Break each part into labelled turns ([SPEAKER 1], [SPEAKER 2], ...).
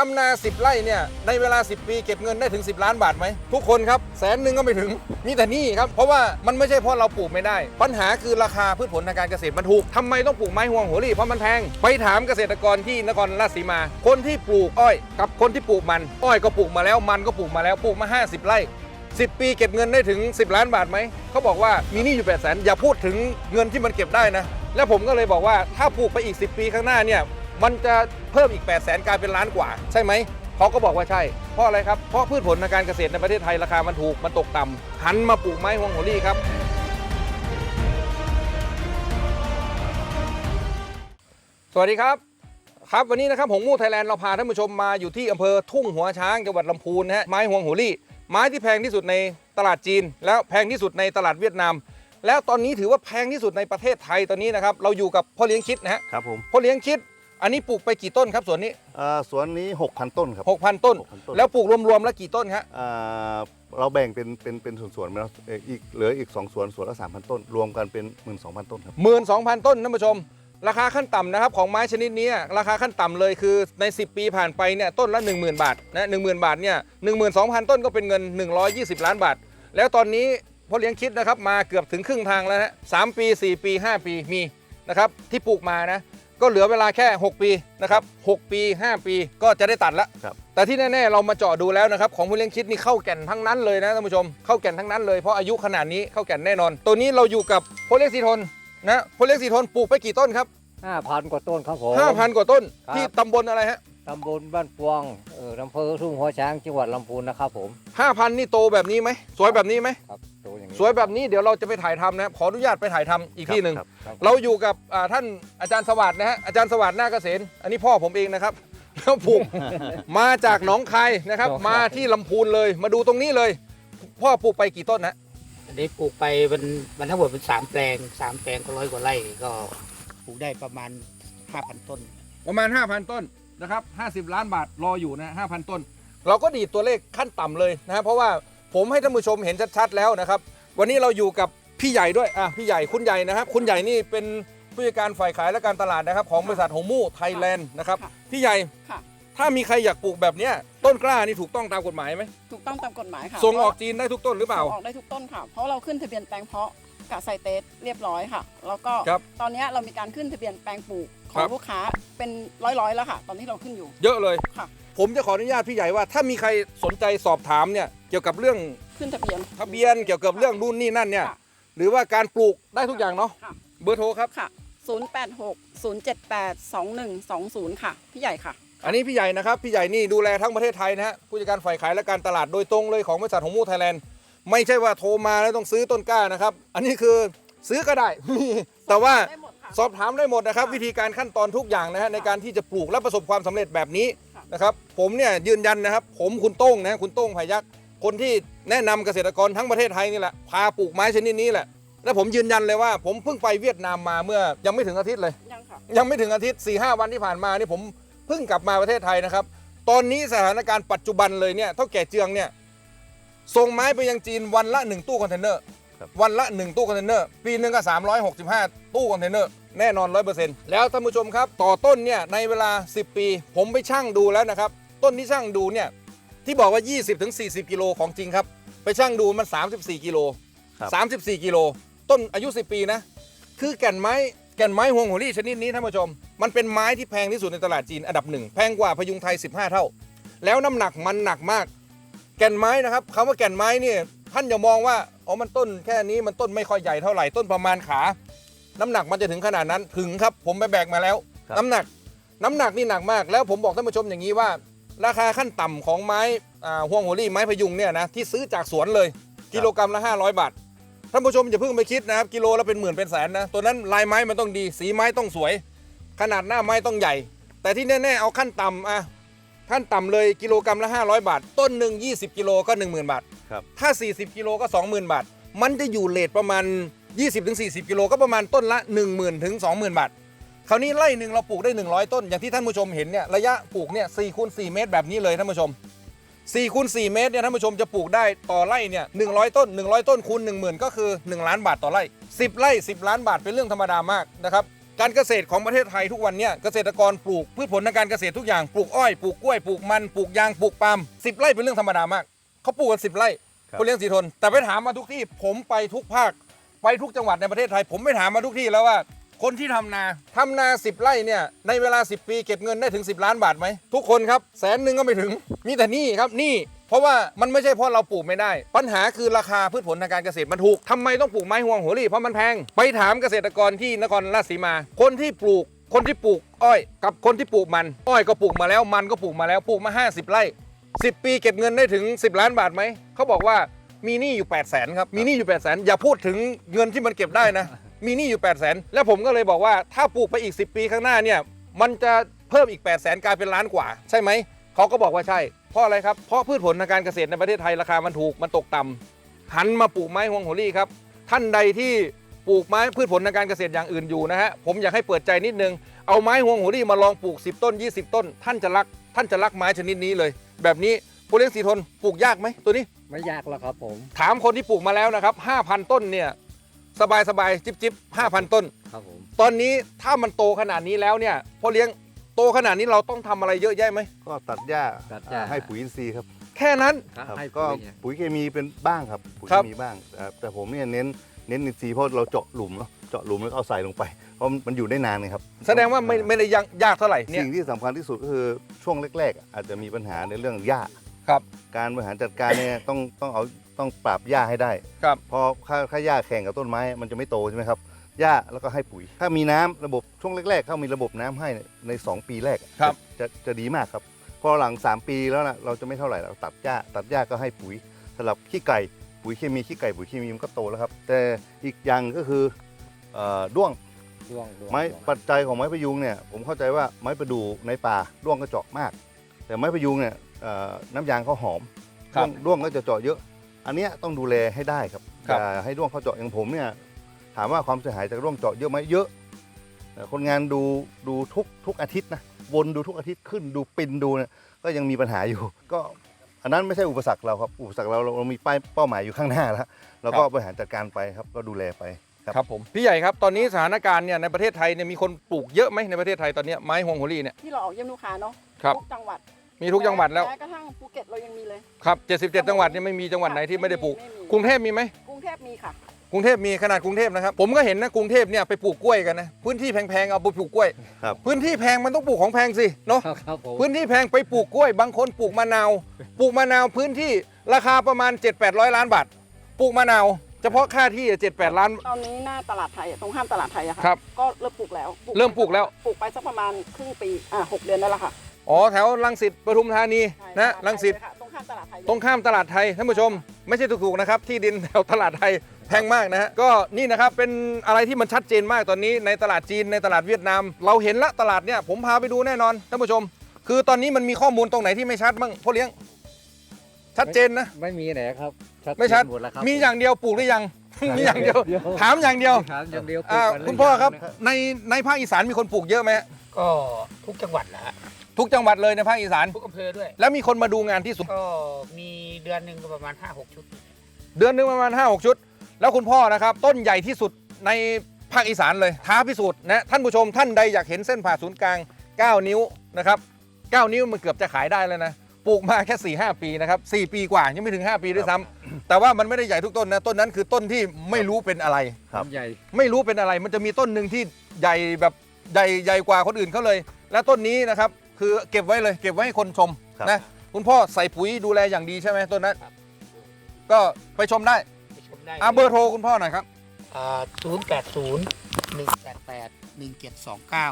[SPEAKER 1] ทำนา10 ไร่เนี่ยในเวลา 10 ปีเก็บเงินได้ถึง 10 ล้านบาทไหม ทุกคนครับแสนหนึ่งก็ไม่ถึง มีแต่หนี่ครับ เพราะว่ามันไม่ใช่เพราะเราปลูกไม่ได้ ปัญหาคือราคาพืชผลทางการเกษตรมันถูกทำไมต้องปลูกไม้ห่วงหัวรี่เพราะมันแพงไปถามเกษตรกรที่นครราชสีมา คนที่ปลูกอ้อย กับคนที่ปลูกมัน อ้อยก็ปลูกมาแล้วมันก็ปลูกมาแล้วปลูกมา 50 ไร่10 ปีเก็บเงินได้ถึง 10 ล้านบาทไหม เขาบอกว่ามีหนี้อยู่8 0 0 0 0อย่าพูดถึงเงินที่มันเก็บได้นะ แล้วผมก็เลยบอกว่าถ้าปลูกไปอีก 10 ปีข้างหน้าเนี่ย มันจะเพิ่มอีก8 0 0 0 0 0กลายเป็นล้านกว่า ใช่ไหม เขาก็บอกว่าใช่ เพราะอะไรครับ เพราะพืชผลทางการเกษตรในประเทศไทยราคามันถูก มันตกต่ำหันมาปลูกไม้ฮวงโหรี่ครับ สวัสดีครับ ครับวันนี้นะครับหงมู่ไทยแลนด์เราพาท่านผู้ชมมาอยู่ที่อำเภอทุ่งหัวช้างจังหวัดลำพูนนะฮะไม้ฮวงโหรี่ ไม้ที่แพงที่สุดในตลาดจีน แล้วแพงที่สุดในตลาดเวียดนามแล้วตอนนี้ถือว่าแพงที่สุดในประเทศไทยตอนนี้นะครับเราอยู่กับพ่อเลี้ยงคิดนะฮะ
[SPEAKER 2] ครับผม
[SPEAKER 1] พ่อเลี้ยงคิด อันนี้ปลูกไปกี่ต้นครับสวนนี้
[SPEAKER 2] เอ่อสวนนี้ 6,000 ต้นครับ
[SPEAKER 1] 6,000 ต้น
[SPEAKER 2] 6,000ต้น
[SPEAKER 1] แล้วปลูกรวมๆแล้วกี่ต้นครับ
[SPEAKER 2] อ่าเราแบ่งเป็นเป็นเป็นส่วนๆมาแล้วเอ่ออีกเหลืออีก 2 สวนสวนละ 3,000 ต้น รวมกันเป็น 12,000 ต้นครับ
[SPEAKER 1] หมื่นสองพันต้นท่านผู้ชม ราคาขั้นต่ำนะครับของไม้ชนิดนี้ราคาขั้นต่ำเลยคือใน 10 ปีผ่านไปเนี่ยต้นละ 10,000 บาทนะหนึ่งหมื่นบาทเนี่ยหนึ่งหมื่นสองพันต้นก็เป็นเงิน 120 ล้านบาท แล้วตอนนี้พ่อเลี้ยงคิดนะครับมาเกือบถึงครึ่งทางแล้วนะสามปี 4 ปี 5 ปีมีนะครับที่ปลูกมานะ ก็เหลือเวลาแค่ 6 ปีนะครับ6ปี 5 ปีก็จะได้ตัดแล้ว
[SPEAKER 2] ครับ
[SPEAKER 1] แต่ที่แน่ๆเรามาเจาะดูแล้วนะครับของผู้เลี้ยงคิดนี่เข้าแก่นทั้งนั้นเลยนะท่านผู้ชมเข้าแก่นทั้งนั้นเลยเพราะอายุขนาดนี้เข้าแก่นแน่นอน ตัวนี้เราอยู่กับพ่อเลี้ยงสีทนนะพ่อเลี้ยงสีทนปลูกไปกี่ต้นครับ
[SPEAKER 3] ห้าพันกว่าต้นครับผม
[SPEAKER 1] 5,000 กว่าต้น
[SPEAKER 3] ครับ
[SPEAKER 1] ที่ตำบลอะไรฮะ
[SPEAKER 3] ตำบลบ้านปวงเอออำเภอทุ่งหัวช้างจังหวัดลำพูนนะครับผม
[SPEAKER 1] 5,000 นี่โตแบบนี้ไหมสวยแบบนี้ไหม
[SPEAKER 3] ครับตัว อย่างนี้
[SPEAKER 1] สวยแบบนี้เดี๋ยวเราจะไปถ่ายทำนะครับขออนุญาตไปถ่ายทำอีกที่หนึ่ง
[SPEAKER 2] ครับ
[SPEAKER 3] ครับ
[SPEAKER 1] เราอยู่กับอ่าท่านอาจารย์สวัสดิ์นะฮะอาจารย์สวัสดิ์หน้าเกษตรอันนี้พ่อผมเองนะครับ แล้วปลูกมาจากหนองคายนะครับ มาที่ลำพูนเลยมาดูตรงนี้เลย พ่อปลูกไปกี่ต้นนะ
[SPEAKER 4] อันนี้ปลูกไปมันมันทั้งหมดเป็นสามแปลงสามแปลงก็ร้อยกว่าไร่ก็ปลูกได้ประมาณห้าพันต้น
[SPEAKER 1] ประมาณ 5,000 ต้นนะครับ 50 ล้านบาทรออยู่นะ5,000 ต้น เราก็ดีดตัวเลขขั้นต่ำเลยนะครับเพราะว่าผมให้ท่านผู้ชมเห็นชัดๆแล้วนะครับ วันนี้เราอยู่กับพี่ใหญ่ด้วยอะพี่ใหญ่คุณใหญ่นะครับ คุณใหญ่นี่เป็นผู้จัดการฝ่ายขายและการตลาดนะครับ ของบริษัทโฮมู่ไทยแลนด์นะครับ
[SPEAKER 5] ค่ะ
[SPEAKER 1] พี่ใหญ่
[SPEAKER 5] ค่ะ
[SPEAKER 1] ถ้ามีใครอยากปลูกแบบเนี้ยต้นกล้านี่ถูกต้องตามกฎหมายไหม
[SPEAKER 5] ถูกต้องตามกฎหมายค่ะ
[SPEAKER 1] ส่งออกจีนได้ทุกต้นหรือเปล่า
[SPEAKER 5] ส่งออกได้ทุกต้นค่ะ เพราะเราขึ้นทะเบียนแปลงเพาะกับไซเตสเรียบร้อยค่ะ แล้วก็
[SPEAKER 1] ครับ
[SPEAKER 5] ตอนนี้เรามีการขึ้นทะเบียนแปลงปลูกขอ
[SPEAKER 1] ครั
[SPEAKER 5] ง
[SPEAKER 1] บ
[SPEAKER 5] ลูกค้าเป็นร้อยๆแล้วค่ะ ตอนที่เราขึ้นอยู่
[SPEAKER 1] เยอะเลย
[SPEAKER 5] ค่ะ
[SPEAKER 1] ผมจะขออนุญาตพี่ใหญ่ว่าถ้ามีใครสนใจสอบถามเนี่ยเกี่ยวกับเรื่อง
[SPEAKER 5] ขึ้นทะเบียน
[SPEAKER 1] ทะเบียนเกี่ยวกับเรื่องรุ่นนี่นั่นเนี่ย
[SPEAKER 5] ค่ะ
[SPEAKER 1] หรือว่าการปลูกได้ทุกอย่างเนาะ
[SPEAKER 5] ค่ะ
[SPEAKER 1] เบอร์โทรครับ
[SPEAKER 5] ค่ะ 086 078 2120 ค่ะ พี่ใหญ่ค่ะ
[SPEAKER 1] อันนี้พี่ใหญ่นะครับ พี่ใหญ่นี่ดูแลทั้งประเทศไทยนะฮะผู้จัดการฝ่ายขายและการตลาดโดยตรงเลยของบริษัทของมูไทยแลนด์ไม่ใช่ว่าโทรมาแล้วต้องซื้อต้นกล้านะครับ อันนี้คือซื้อก็ได้ มีแต่ว่า
[SPEAKER 5] ได้หมดค่ะ
[SPEAKER 1] สอบถามได้หมดนะครับ วิธีการขั้นตอนทุกอย่างนะฮะในการที่จะปลูกและประสบความสำเร็จแบบนี้
[SPEAKER 5] ค่ะ
[SPEAKER 1] นะครับ ผมเนี่ยยืนยันนะครับ ผมคุณโต้งนะฮะคุณโต้งพายักษ์ คนที่แนะนำเกษตรกรทั้งประเทศไทยนี่แหละพาปลูกไม้ชนิดนี้แหละ และผมยืนยันเลยว่า ผมเพิ่งไปเวียดนามมาเมื่อยังไม่ถึงอาทิตย์เลย
[SPEAKER 5] ยังค่ะ
[SPEAKER 1] ยังไม่ถึงอาทิตย์4ีหวันที่ผ่านมานี่ผมเพิ่งกลับมาประเทศไทยนะครับ ตอนนี้สถานการณ์ปัจจุบันเลยเนี่ยเท่าแก่เจืองเนี่ยส่งไม้ไปยังจีนวันละ 1 ตู้คอนเทนเนอร์
[SPEAKER 2] ครับ
[SPEAKER 1] วันละ 1 ตู้คอนเทนเนอร์ปีหนึ่งก็365 ตู้คอนเทนเนอร์แน่นอน 100%แล้วท่านผู้ชมครับ ต่อต้นเนี่ยในเวลา 10 ปี ผมไปชั่งดูแล้วนะครับ ต้นที่ชั่งดูเนี่ย ที่บอกว่า 20-40 กิโลของจริงครับ ไปชั่งดูมัน 34 กิโล
[SPEAKER 2] ครับ
[SPEAKER 1] 34 กิโล ต้นอายุ 10 ปีนะ คือแก่นไม้แก่นไม้ฮวงหัวรี่ชนิดนี้ท่านผู้ชม มันเป็นไม้ที่แพงที่สุดในตลาดจีนอันดับหนึ่งแพงกว่าพยุงไทย 15 เท่า แล้วน้ำหนักมันหนักมาก แก่นไม้นะครับคำว่าแก่นไม้เนี่ยท่านอย่ามองว่าอ๋อมันต้นแค่นี้มันต้นไม่ค่อยใหญ่เท่าไหร่ต้นประมาณขา น้ำหนักมันจะถึงขนาดนั้นถึงครับ ผมไปแบกมาแล้ว
[SPEAKER 2] ครับ
[SPEAKER 1] น้ำหนัก น้ำหนักนี่หนักมากแล้วผมบอกท่านผู้ชมอย่างนี้ว่า ราคาขั้นต่ำของไม้อ่าห่วงหัวรี่ไม้พยุงเนี่ยนะที่ซื้อจากสวนเลยกิโลกรัมละ 500 บาทท่านผู้ชมอย่าเพิ่งไปคิดนะครับกิโลละเป็นหมื่นเป็นแสนนะตัวนั้นลายไม้มันต้องดี สีไม้ต้องสวย ขนาดหน้าไม้ต้องใหญ่ แต่ที่แน่ๆเอาขั้นต่ำอะขั้นต่ำเลยกิโลกรัมละ 500 บาท ต้นหนึ่ง20 กิโลก็ 10,000 บาท
[SPEAKER 2] ครับ
[SPEAKER 1] ถ้า 40 กิโลก็ 20,000 บาท มันจะอยู่เลทประมาณ 20-40 กิโลก็ประมาณต้นละ 10,000ถึง20,000 บาท คราวนี้ไร่หนึ่งเราปลูกได้ 100 ต้น อย่างที่ท่านผู้ชมเห็นเนี่ยระยะปลูกเนี่ย4คูณ4เมตรแบบนี้เลยท่านผู้ชม4คูณ4เมตรเนี่ยท่านผู้ชมจะปลูกได้ต่อไร่เนี่ย100 ต้น 100 ต้นคูณ10,000 ก็คือ 1 ล้านบาทต่อไร่ 10 ไร่ 10 ล้านบาทเป็นเรื่องธรรมดามากนะครับการเกษตรของประเทศไทยทุกวันเนี้ยเกษตรกรปลูกพืชผลทางการเกษตรทุกอย่างปลูกอ้อยปลูกกล้วยปลูกมันปลูกยางปลูกปาล์มสิบไร่เป็นเรื่องธรรมดามากเขาปลูกกันสิบไร่
[SPEAKER 2] ครับ
[SPEAKER 1] คนเลี้ยงสีทน แต่ไปถามมาทุกที่ผมไปทุกภาค ไปทุกจังหวัดในประเทศไทย ผมไปถามมาทุกที่แล้วว่า คนที่ทำนา ทำนาสิบไร่เนี่ยในเวลา 10 ปีเก็บเงินได้ถึง 10 ล้านบาทไหม ทุกคนครับแสนหนึ่งก็ไม่ถึง มีแต่หนี่ครับหนี่ เพราะว่ามันไม่ใช่เพราะเราปลูกไม่ได้ ปัญหาคือราคาพืชผลทางการเกษตรมันถูกทำไมต้องปลูกไม้ห่วงหัวรี่เพราะมันแพง ไปถามเกษตรกรที่นครราชสีมา คนที่ปลูกคนที่ปลูกอ้อย กับคนที่ปลูกมัน อ้อยก็ปลูกมาแล้วมันก็ปลูกมาแล้วปลูกมา 50 ไร่ 10 ปีเก็บเงินได้ถึง 10 ล้านบาทไหมเขาบอกว่ามีหนี้อยู่ 8 0 0แสนครับมีหนี้อยู่ 8 0 0แสนอย่าพูดถึงเงินที่มันเก็บได้นะ มีหนี้อยู่ 8 0 0แสนแล้วผมก็เลยบอกว่าถ้าปลูกไปอีก 10 ปีข้างหน้าเนี่ยมันจะเพิ่มอีก 8 0 0แสนกลายเป็นล้านกว่า ใช่ไหม เขาก็บอกว่าใช่ เพราะอะไรครับ เพราะพืชผลทางการเกษตรในประเทศไทยราคามันถูกมันตกต่ำหันมาปลูกไม้ฮวงโหรี่ครับท่านใดที่ปลูกไม้พืชผลทางการเกษตรอย่างอื่นอยู่นะฮะผมอยากให้เปิดใจนิดนึงเอาไม้ฮวงโหรี่มาลองปลูก 10 ต้น 20 ต้น ท่านจะรักท่านจะรักไม้ชนิดนี้เลย แบบนี้ผู้เลี้ยงสีทนปลูกยากไหมตัวนี้
[SPEAKER 3] ไม่ยากแล้วครับผม
[SPEAKER 1] ถามคนที่ปลูกมาแล้วนะครับ 5,000 ต้นเนี่ย สบายสบายจิบจิบ5,000ต้น
[SPEAKER 3] ครับผม
[SPEAKER 1] ตอนนี้ถ้ามันโตขนาดนี้แล้วเนี่ยพ่อเลี้ยงโตขนาดนี้เราต้องทำอะไรเยอะแยะไหม
[SPEAKER 2] ก็ตัดหญ้า
[SPEAKER 3] ตัดหญ้า
[SPEAKER 2] ให้ปุ๋ยอินทรีย์ครับ
[SPEAKER 1] แค่นั้น
[SPEAKER 3] ครับ
[SPEAKER 2] ครับ
[SPEAKER 3] ให้
[SPEAKER 2] ก็
[SPEAKER 3] ปุ๋ยเนี่ย
[SPEAKER 2] ปุ๋ยเคมีเป็นบ้างครับปุ๋ย
[SPEAKER 1] ครั
[SPEAKER 2] เค
[SPEAKER 1] บ
[SPEAKER 2] มีบ้างแต่แต่ผมเนี่ยเน้นเน้นอินทรีย์เพราะเราเจาะหลุมเนาะเจาะหลุมแล้วก็เอาใส่ลงไปเพราะมันอยู่ได้นานเลยครับ
[SPEAKER 1] แสดงว่าไม่ไม่ได้ยากยากเท่าไหร่เนี่ย
[SPEAKER 2] สิ่งที่สำคัญที่สุดก็คือช่วงแรกๆ อาจจะมีปัญหาในเรื่องหญ้า
[SPEAKER 1] ครับ
[SPEAKER 2] การบริหารจัดการเนี่ย ต้องต้องเอา ต้องปรับหญ้าให้ได้
[SPEAKER 1] ครับ
[SPEAKER 2] พอค่าค่าหญ้าแข่งกับต้นไม้ มันจะไม่โตใช่ไหมครับหญ้าแล้วก็ให้ปุ๋ย ถ้ามีน้ำระบบช่วงแรกๆ เขามีระบบน้ำให้ใน 2 ปีแรก
[SPEAKER 1] ครับ
[SPEAKER 2] จะจะจะดีมากครับ พอหลัง 3 ปีแล้วนะเราจะไม่เท่าไหร่เราตัดหญ้าตัดหญ้าก็ให้ปุ๋ยสำหรับขี้ไก่ปุ๋ยเคมีขี้ไก่ปุ๋ยเคมีมันก็โตแล้วครับ แต่อีกอย่างก็คือเอ่อด้วง
[SPEAKER 3] ร่วงร่วง
[SPEAKER 2] ไม้
[SPEAKER 3] ร่วง
[SPEAKER 2] ปัจจัยของไม้พยุงเนี่ยผมเข้าใจว่าไม้ประดู่ในป่าด้วงก็เจาะมาก แต่ไม้พยุงเนี่ยเอ่อน้ำยางเขาหอม
[SPEAKER 1] ครับ
[SPEAKER 2] ด้วงด้วงก็จะเจาะเยอะ อันเนี้ยต้องดูแลให้ได้ครับ
[SPEAKER 1] ครับ
[SPEAKER 2] อย่าให้ด้วงเขาเจาะอย่างผมเนี่ยถามว่าความเสียหายจากด้วงเจาะเยอะไหมเยอะแต่คนงานดูดูทุกทุกอาทิตย์นะวนดูทุกอาทิตย์ขึ้นดูปินดูเนี่ยก็ยังมีปัญหาอยู่ ก็อันนั้นไม่ใช่อุปสรรคเราครับอุปสรรคเราเราเรามีป้ายเป้าหมายอยู่ข้างหน้าแล้วเราก็บริหารจัดการไปครับก็ดูแลไป ครับ
[SPEAKER 1] ครับผมพี่ใหญ่ครับตอนนี้สถานการณ์เนี่ยในประเทศไทยเนี่ยมีคนปลูกเยอะไหมในประเทศไทยตอนเนี้ยไม้ฮวงโหรี่เนี่ย
[SPEAKER 5] ที่เราออกเยี่ยมลูกค้าเนาะ
[SPEAKER 1] ครับ
[SPEAKER 5] ทุกจังหวัด
[SPEAKER 1] มีทุกจังหวัดแล้ว
[SPEAKER 5] แม้กระทั่งภูเก็ตเรายังมีเลย
[SPEAKER 1] ครับ 77 จังหวัดเนี่ยไม่มีจังหวัดไหนที่ไม่ได้ปลูก
[SPEAKER 5] ไม่มี
[SPEAKER 1] กรุงเทพมีไหม
[SPEAKER 5] กรุงเทพมีค่ะ
[SPEAKER 1] กรุงเทพมีขนาดกรุงเทพนะครับ ผมก็เห็นนะกรุงเทพเนี่ยไปปลูกกล้วยกันนะ พื้นที่แพงๆเอาไปปลูกกล้วย
[SPEAKER 2] ครับ
[SPEAKER 1] พื้นที่แพงมันต้องปลูกของแพงสิเนาะ
[SPEAKER 3] ครับครับผม
[SPEAKER 1] พื้นที่แพงไปปลูกกล้วย บางคนปลูกมะนาว ปลูกมะนาวพื้นที่ราคาประมาณ 7 8 0 0 ล้านบาท ปลูกมะนาว เฉพาะค่าที่7 8 ล้าน
[SPEAKER 5] ตอนนี้หน้าตลาดไทยอะตรงข้ามตลาดไทยอะค่ะ
[SPEAKER 1] ครับ
[SPEAKER 5] ก็เริ่มปลูกแล้ว
[SPEAKER 1] เริ่มปลูกแล้ว
[SPEAKER 5] ปลูกไปสักประมาณครึ่งปีอ่าหกเดือนได้แล้วค่ะ
[SPEAKER 1] อ๋อแถวรังสิตปทุมธานี
[SPEAKER 5] ใช่
[SPEAKER 1] นะ
[SPEAKER 5] ตลาดไทย
[SPEAKER 1] รังสิต
[SPEAKER 5] เลยค่ะตรงข้ามตลาดไทยเลย
[SPEAKER 1] ตรงข้ามตลาดไทยท่านผู้ชม ไม่ใช่ถูกๆนะครับที่ดินแถวตลาดไทยแพงมากนะฮะก็นี่นะครับเป็นอะไรที่มันชัดเจนมากตอนนี้ ในตลาดจีนในตลาดเวียดนาม เราเห็นละตลาดเนี่ยผมพาไปดูแน่นอนท่านผู้ชม คือตอนนี้มันมีข้อมูลตรงไหนที่ไม่ชัดบ้างพ่อเลี้ยง ชัดเจนนะ
[SPEAKER 3] ไม่มีไหนครับ
[SPEAKER 1] ไม่ชัด
[SPEAKER 3] หมดแล้วครับ
[SPEAKER 1] มีอย่างเดียวปลูกหรือยังมีอย่างเดียว ถามอย่างเดียว
[SPEAKER 3] ถามอย่างเดียว
[SPEAKER 1] อ่า
[SPEAKER 3] ปลูกกันห
[SPEAKER 1] คุณพ่อครับ
[SPEAKER 3] หยังนะ
[SPEAKER 1] ในในภาคอีสานมีคนปลูกเยอะไหมฮะ
[SPEAKER 4] ก็ทุกจังหวัดแหละฮะ
[SPEAKER 1] ทุกจังหวัดเลยในภาคอีสาน
[SPEAKER 4] ทุกอำเภอด้วย
[SPEAKER 1] แล้วมีคนมาดูงานที่สุด
[SPEAKER 4] ก็มีเดือนหนึ่งก็ประมาณ 5-6 ชุด
[SPEAKER 1] เดือนหนึงประมาณ 5 6 ชุด แล้วคุณพ่อนะครับ ต้นใหญ่ที่สุดในภาคอีสานเลย ท้าพิสูจน์นะท่านผู้ชมท่านใดอยากเห็นเส้นผ่าศูนย์กลาง 9 นิ้วนะครับ9นิ้วมันเกือบจะขายได้แล้วนะปลูกมาแค่4 5ปีนะครับ4ปีกว่ายังไม่ถึง 5 ปีด้วยซ้ำแต่ว่ามันไม่ได้ใหญ่ทุกต้นนะต้นนั้นคือต้นที่ไม่รู้เป็นอะไร
[SPEAKER 2] ครับ
[SPEAKER 3] ใหญ่
[SPEAKER 1] ไม่รู้เป็นอะไร มันจะมีต้นหนึ่งที่ใหญ่แบบใหญ่ใหญ่กว่าคนอื่นเขาเลย และต้นนี้นะครับ คือเก็บไว้เลยเก็บไว้ให้คนชม
[SPEAKER 2] ครับ
[SPEAKER 1] นะคุณพ่อใส่ปุ๋ยดูแลอย่างดีใช่ไหมต้นนั้น
[SPEAKER 4] ครับ
[SPEAKER 1] ก็ไปชมได้
[SPEAKER 4] ไปชมได้
[SPEAKER 1] อ่าเบอร์โทรคุณพ่อหน่อยครับ
[SPEAKER 4] ศูนย์แปดศูนย์หนึ่งแปดแปดหนึ่งเจ็ดสองเก้า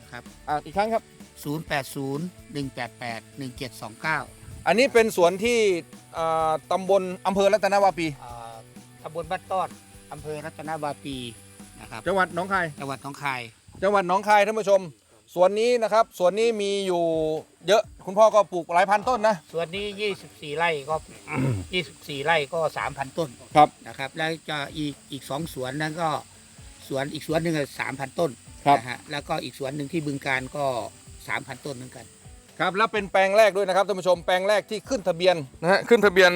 [SPEAKER 4] นะครับ
[SPEAKER 1] อ่าอีกครั้งครับ
[SPEAKER 4] ศูนย์แปดศูนย์หนึ่งแปดแปดหนึ่งเจ็ดสองเก้า
[SPEAKER 1] อันนี้เป็นสวนที่อ่าตำบลอำเภอรัตนวาปี
[SPEAKER 4] ตำบลบ้านต้อนอำเภอรัตนวาปีนะครับ
[SPEAKER 1] จังหวัดหนองคาย
[SPEAKER 4] จังหวัดหนองคาย
[SPEAKER 1] จังหวัดหนองคายท่านผู้ชม สวนนี้นะครับสวนนี้มีอยู่เยอะคุณพ่อก็ปลูกหลายพันต้นนะ
[SPEAKER 4] ส่วนนี้ 24 ไร่ก็ 24 ไร่ก็ 3,000 ต้น
[SPEAKER 1] ครับ
[SPEAKER 4] นะครับ แล้วจะอีกอีกสองสวนนั้นก็สวนอีกสวนหนึ่งสามพันต้น
[SPEAKER 1] ครับ
[SPEAKER 4] นะฮะแล้วก็อีกสวนหนึ่งที่บึงการก็ 3,000 ต้นเหมือนกัน
[SPEAKER 1] ครับแล้วเป็นแปลงแรกด้วยนะครับท่านผู้ชมแปลงแรกที่ขึ้นทะเบียนนะฮะขึ้นทะเบียน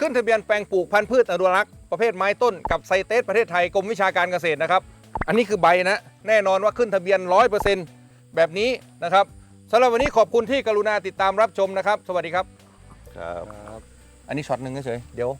[SPEAKER 1] ขึ้นทะเบียนแปลงปลูกพันธุ์พืชอนุรักษ์ประเภทไม้ต้นกับไซเตสประเทศไทยกรมวิชาการเกษตรนะครับ อันนี้คือใบนะแน่นอนว่าขึ้นทะเบียน 100% แบบนี้นะครับสำหรับวันนี้ขอบคุณที่กรุณาติดตามรับชมนะครับ สวัสดีครับ
[SPEAKER 2] ครับ
[SPEAKER 1] อันนี้ช็อตหนึ่งเฉยๆเดี๋ยว